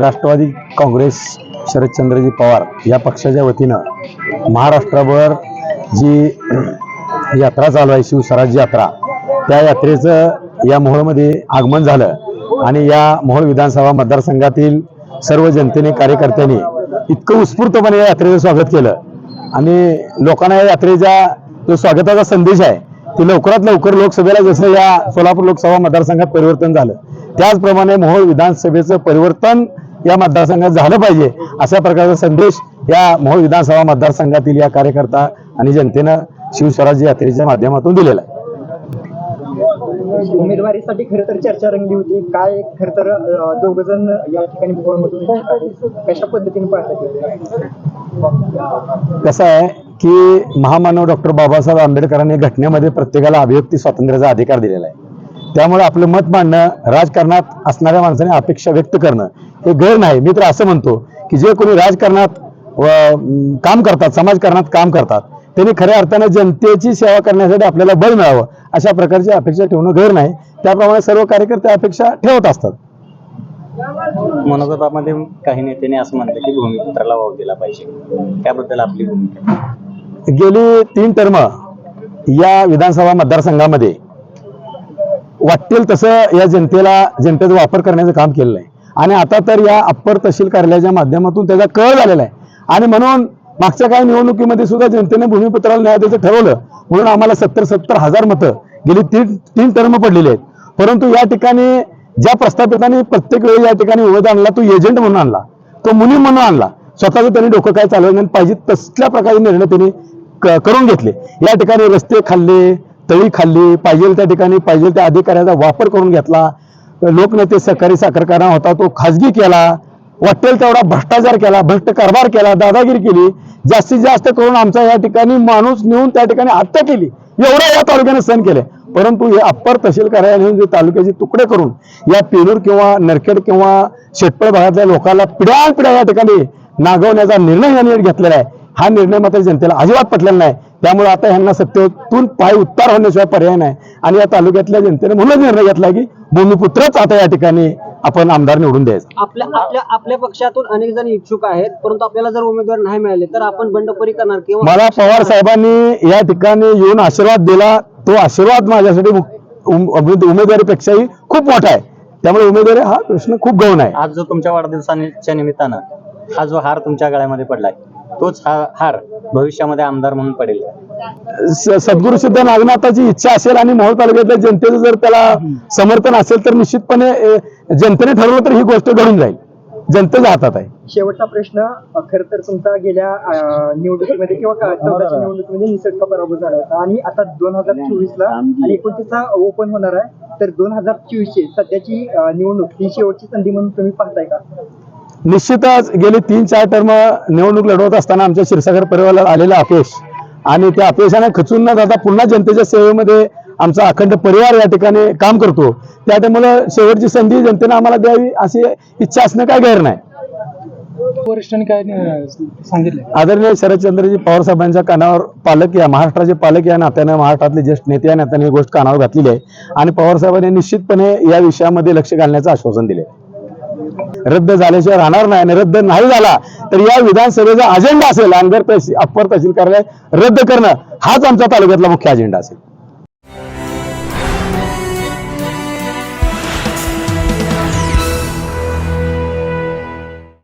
राष्ट्रवादी काँग्रेस शरदचंद्रजी पवार या पक्षाच्या वतीनं महाराष्ट्रभर जी यात्रा चालू आहे शिवस्वराज्य यात्रा त्या यात्रेचं या मोहोळमध्ये आगमन झालं आणि या मोहोळ विधानसभा मतदारसंघातील सर्व जनतेने कार्यकर्त्यांनी इतकं उत्स्फूर्तपणे या यात्रेचं स्वागत केलं. आणि लोकांना या यात्रेचा जो स्वागताचा संदेश आहे ते लवकरात लवकर लोकसभेला जसं या सोलापूर लोकसभा मतदारसंघात परिवर्तन झालं त्याचप्रमाणे मोहोळ विधानसभेचं परिवर्तन या मतदारसंघात झालं पाहिजे अशा प्रकारचा संदेश या मोहोळ विधानसभा मतदारसंघातील या कार्यकर्ता आणि जनतेनं शिवस्वराज्य यात्रेच्या माध्यमातून दिलेला आहे. उमेदवारीसाठी खरं तर चर्चा रंगली होती. काय खरं तर दोघ जण या ठिकाणी कशा पद्धतीने कसं आहे की महामानव डॉक्टर बाबासाहेब आंबेडकरांनी घटनेमध्ये प्रत्येकाला अभिव्यक्ती स्वातंत्र्याचा अधिकार दिलेला आहे. त्यामुळे आपलं मत मांडणं राजकारणात असणाऱ्या माणसाने अपेक्षा व्यक्त करणं हे गैर नाही. मी तर असं म्हणतो की जे कोणी राजकारणात काम करतात समाजकारणात काम करतात त्यांनी खऱ्या अर्थानं जनतेची सेवा करण्यासाठी आपल्याला बळ मिळावं अशा प्रकारची अपेक्षा ठेवणं गैर नाही. त्याप्रमाणे सर्व कार्यकर्ते अपेक्षा ठेवत असतात. मनोगतामध्ये काही नेत्यांनी असं म्हणलं की भूमिपुत्राला वाव दिला पाहिजे. त्याबद्दल आपली भूमिका. गेली तीन टर्म या विधानसभा मतदारसंघामध्ये वाटतील तसं या जनतेला जनतेचा वापर करण्याचं काम केलेलं आहे. आणि आता तर या अप्पर तहसील कार्यालयाच्या माध्यमातून त्याचा कळ झालेला आहे. आणि म्हणून मागच्या काही निवडणुकीमध्ये सुद्धा जनतेने भूमिपत्राला न्याय द्यायचं ठरवलं. म्हणून आम्हाला सत्तर सत्तर हजार मतं गेली तीन तीन टर्म पडलेली आहेत. परंतु या ठिकाणी ज्या प्रस्थापितांनी प्रत्येक वेळी या ठिकाणी उमेदवार आणला तो एजंट म्हणून आणला. तो मुनी म्हणून आणला. स्वतःचं त्यांनी डोकं काय चालवलं नाही. पाहिजे तसल्या प्रकारचे निर्णय त्यांनी करून घेतले. या ठिकाणी रस्ते खाल्ले तळी खाल्ली पाहिजे त्या ठिकाणी पाहिजे त्या अधिकाऱ्याचा वापर करून घेतला. लोकनेते सहकारी साखर कारखाना होता तो खाजगी केला वाटेल तेवढा भ्रष्टाचार केला भ्रष्ट कारभार केला दादागिरी केली. जास्तीत जास्त करून आमचा या ठिकाणी माणूस नेऊन त्या ठिकाणी हत्या केली. एवढं या तालुक्याने सहन केले. परंतु हे अप्पर तहसील कार्यालयाने जे तालुक्याचे तुकडे करून या पेनूर किंवा नरखेड किंवा शेटपळ भागातल्या लोकांना पिढ्यान पिढ्या या ठिकाणी नागवण्याचा निर्णय यांनी घेतलेला आहे. हा निर्णय मात्र जनतेला अजिबात पटलेला नाही. त्यामुळे आता यांना सत्तेतून पाय उत्तार होण्याशिवाय पर्याय नाही. आणि या तालुक्यातल्या जनतेने म्हणूनच निर्णय घेतला की भूमिपुत्रच आता या ठिकाणी आपण आमदार निवडून द्यायचा. आपल्या आपल्या आपल्या पक्षातून अनेक जण इच्छुक आहेत परंतु आपल्याला जर उमेदवार नाही मिळाले तर आपण बंडखोरी करणार किंवा मला पवार साहेबांनी या ठिकाणी येऊन आशीर्वाद दिला. तो आशीर्वाद माझ्यासाठी उम- उमेदवारीपेक्षाही खूप मोठा आहे. त्यामुळे उमेदवारी हा प्रश्न खूप गौण आहे. आज जो तुमच्या वाढदिवसाच्या निमित्तानं हा जो हार तुमच्या गळ्यामध्ये पडलाय तोच हा हार भविष्यामध्ये आमदार म्हणून पडेल. सद्गुरू सिद्ध नागनाथाची इच्छा असेल आणि मोहोळ तालुक्यातल्या जनतेचं जर त्याला समर्थन असेल तर निश्चितपणे जनतेने ठरवलं तर ही गोष्ट घडून जाईल. जनतेच्या हातात आहे. शेवटचा प्रश्न खरं तर तुमचा गेल्या निवडणुकीमध्ये किंवा चौदाच्या निवडणुकीमध्ये निसटका पराभव झाला होता. आणि आता दोन हजार चोवीस ला आणि एकोणतीसला ओपन होणार आहे. तर दोन हजार चोवीस ची सध्याची निवडणूक ही शेवटची संधी म्हणून तुम्ही पाहताय का? निश्चितच गेली तीन चार टर्म निवडणूक लढवत असताना आमच्या क्षीरसागर परिवाराला आलेलं अपयश. आणि त्या अपयशाने खचून न जाता पुन्हा जनतेच्या सेवेमध्ये आमचा अखंड परिवार या ठिकाणी काम करतो. त्यामुळे शेवटची संधी जनतेने आम्हाला द्यावी अशी इच्छा असणं काय गैर नाही. वरिष्ठांनी काय सांगितलं? आदरणीय शरदचंद्रजी पवार साहेबांच्या कानावर पालक या महाराष्ट्राचे पालक या नात्यानं महाराष्ट्रातले ज्येष्ठ नेते या नात्याने ही गोष्ट कानावर घातलेली आहे. आणि पवार साहेबांनी निश्चितपणे या विषयामध्ये लक्ष घालण्याचं आश्वासन दिले रद्द झाल्याशिवाय राहणार नाही आणि रद्द नाही झाला तर या विधानसभेचा अजेंडा असेल अंगर तहसील अप्पर तहसील कार्यालय रद्द करणं हाच आमच्या तालुक्यातला मुख्य अजेंडा असेल.